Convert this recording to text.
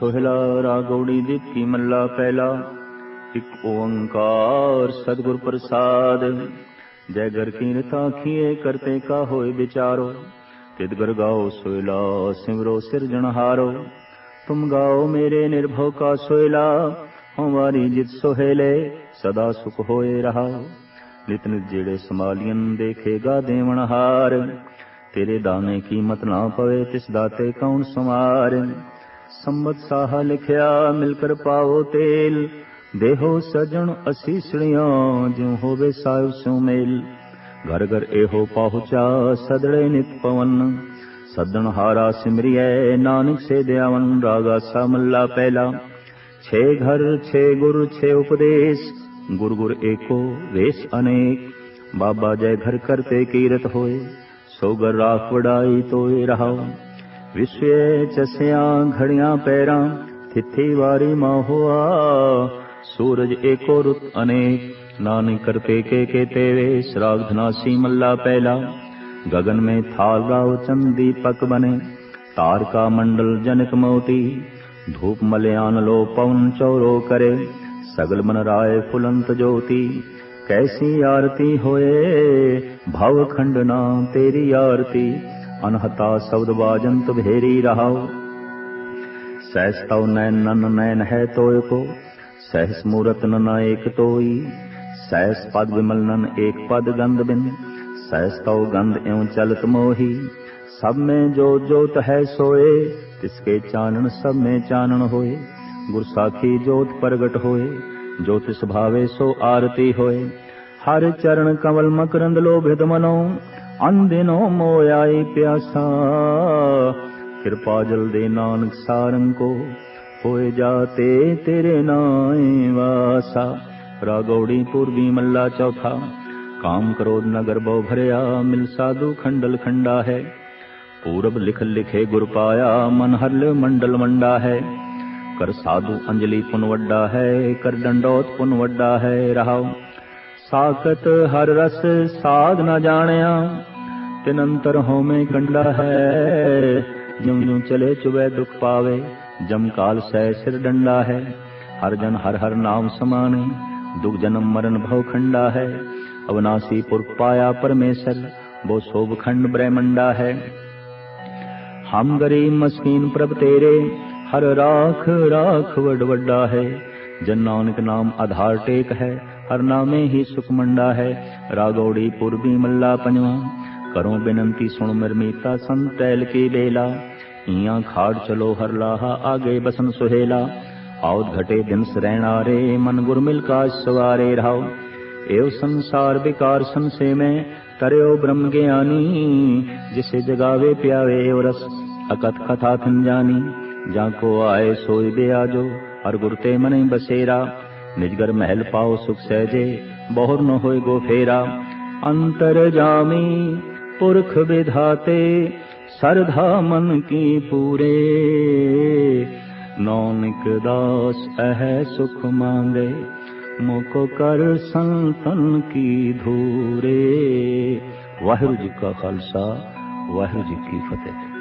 ਸੋਹਿਲਾ ਰਾਗੌੜੀ ਦਿੱਤੀ ਮੱਲਾ ਪਹਿਲਾ ਇਕ ਓੰਕਾਰ ਸਤਿਗੁਰ ਪ੍ਰਸਾਦ। ਜੈ ਗਰ ਕੀਰਤਾ ਖੀਏ ਕਰਤੇ ਕਾ ਹੋਏ ਵਿਚਾਰੋ। ਤਿਦ ਗਰ ਗਾਓ ਸੋਹਿਲਾ, ਸਿਮਰੋ ਸਿਰਜਣਹਾਰੋ ਤੁਮ ਗਾਓ ਮੇਰੇ ਨਿਰਭਉ ਕਾ ਸੋਹਿਲਾ। ਹਮਾਰੀ ਜਿਤ ਸੋਹਿਲੇ, ਸਦਾ ਸੁਖ ਹੋਏ ਰਹਾਓ ਨਿਤਨ ਜਿਹੜੇ ਸਮਾਲੀਨ ਦੇਖੇਗਾ ਦੇਵਨਹਾਰ ਤੇਰੇ ਦਾਨੇ ਕੀਮਤ ਨਾ ਪਵੇ ਤਿਸ ਦਾਤੇ ਕੌਣ ਸਮਾਰ ਸੰਮਤ ਸਾਹ ਲਿਖਿਆ, ਮਿਲ ਕਰ ਪਾਵੋ ਤੇਲ। ਦੇਹੋ ਸਜਣ ਅਸੀਸੜੀਆਂ ਜਿਉ ਹੋਵੇ ਸਾਹਿਬ ਸੋ ਮੇਲ। ਘਰ ਘਰ ਇਹੋ ਪਹੁੰਚਾ, ਸਦੜੇ ਨਿਤ ਪਵਨ। ਸਦਣ ਹਾਰਾ ਸਿਮਰਿਐ, ਨਾਨਕ ਸੇ ਦਿਆਵਨ, ਰਾਗਾ ਸਾ ਮੱਲਾ ਪਹਿਲਾ। ਛੇ ਘਰ, ਛੇ ਗੁਰ, ਛੇ ਉਪਦੇਸ਼, ਗੁਰ ਗੁਰ ਏਕੋ ਵੇਸ ਅਨੇਕ। ਬਾਬਾ ਜੈ ਘਰ ਕਰਤੇ ਕੀਰਤ ਹੋਏ ਸੋ ਘਰ ਰਾਖ ਵਡਾਈ ਤੋਏ ਰਹਾਉ। ਵਿਸ਼ੇ ਚਸਿਆਂ ਘੜੀਆਂ ਪੈਰਾਂ ਥਿੱਥੀ ਵਾਰੀ ਮਾਹੋਆ ਸੂਰਜ ਏਕੋ ਰੁਤ ਅਨੇਕ ਨਾਨਕ ਕਰਤੇ ਕੇ ਕੇ ਤੇਰੇ ਸਰਾਗ ਧਨਾਸੀ ਮੱਲਾ ਪਹਿਲਾ ਗगन में थाल गाव चंदी पक बने तारका मंडल जनक मोती धूप मलयान लो पवन चौरो करे सगल मन राय फुलंत ज्योति कैसी आरती होए भाव खंडना तेरी आरती ਅਨਹਤਾ ਸ਼ਬਦ ਬਾਜਨ ਤੁਭੇਰੀ ਰਹਾਉ। ਸਹਿਸ ਤਉ ਨੈਨ ਨਨ ਨੈਨ ਹੈ ਤੋਇ ਕੋ ਸਹਿਸ ਮੂਰਤ ਨਨ ਏਕ ਤੋਈ। ਸਹਿਸ ਪਦ ਵਿਮਲ ਨਨ ਏਕ ਪਦ ਗੰਧ ਬਿਨ ਸਹਿਸ ਤਉ ਗੰਧ ਇਉ ਚਲਤ ਮੋਹੀ। ਸਭ ਮੈਂ ਜੋ ਜੋਤ ਹੈ ਸੋਏ ਤਿਸਕੇ ਚਾਨਣ ਸਭ ਮੇ ਚਾਨਣ ਹੋਏ। ਗੁਰ ਸਾਖੀ ਜੋਤ ਪ੍ਰਗਟ ਹੋਏ, ਜੋ ਤਿਸ ਭਾਵੇ ਸੋ ਆਰਤੀ ਹੋਏ। ਹਰ ਚਰਨ ਕਮਲ ਮਕਰੰਦ ਲੋਭਿਤ ਮਨੋ ਅੰਦਿਨੋ ਮੋਇਆਈ ਪਿਆਸਾ। ਕਿਰਪਾ ਜਲ ਦੇ ਨਾਨਕ ਸਾਰੰ ਕੋ, ਹੋਏ ਜਾਤੇ ਤੇਰੇ ਨਾਏ ਵਾਸਾ। ਰਾਗੌੜੀ ਪੂਰਬੀ ਮੱਲਾ ਚੌਥਾ, ਕਾਮ ਕ੍ਰੋਧ ਨਗਰ ਬਹੁ ਭਰਿਆ, ਮਿਲ ਸਾਧੂ ਖੰਡਲ ਖੰਡਾ ਹੈ। ਪੂਰਬ ਲਿਖ ਲਿਖੇ ਗੁਰ ਪਾਇਆ, ਮਨ ਹਰਲ ਮੰਡਲ ਮੰਡਾ ਹੈ। ਕਰ ਸਾਧੂ ਅੰਜਲੀ ਪੁਨ ਵੱਡਾ ਹੈ, ਕਰ ਡੰਡੋਤ ਪੁਨ ਵੱਡਾ ਹੈ। ਰਹਾਉ, ਸਾਖਤ ਹਰ ਰਸ ਸਾਧ ਨਾ ਜਾਣਿਆ। तिनंतर हो में कंडा है। जम जू चले चुबे दुख पावे। जम काल सै सिर डंडा है। हर जन हर हर नाम समाने। दुख जन्म मरण भव खंडा है। अविनाशी पुर पाया परमेश्वर। वो शोभ खंड ब्रह्मंडा है। हम गरीब मस्कीन प्रभ तेरे। हर राख राख वड है। जन नानक नाम आधार टेक है। हर नामे ही सुख मंडा है। रागौड़ी पूर्वी मल्ला पंजवा करो बिनंती सुन मरमीता संतैल की बेला इया खाड़ चलो हर लाहा आगे बसन सुहेला आओ घटे दिन सरैणा रे मन गुर मिल का सवारे रहाओ एव संसार विकार संशय में तरयो ब्रह्म ज्ञानी जिसे जगावे प्यावे एव रस अकथ कथा थन जानी जाको आए सोई दे आजो हर गुरते मन बसेरा निजगर महल पाओ सुख सहजे बहुर न होय गो फेरा अंतर जामी पुरख विधाते सरधा मन की पूरे नौनिक दास अह सुख मांगे ਮੁਕੋ ਕਰ ਸੰਤਨ ਕੀ ਧੂਰੇ ਵਾਹਿਗੁਰੂ ਜੀ ਕਾ ਖਾਲਸਾ ਵਾਹਿਗੁਰੂ ਜੀ ਕੀ ਫਤਿਹ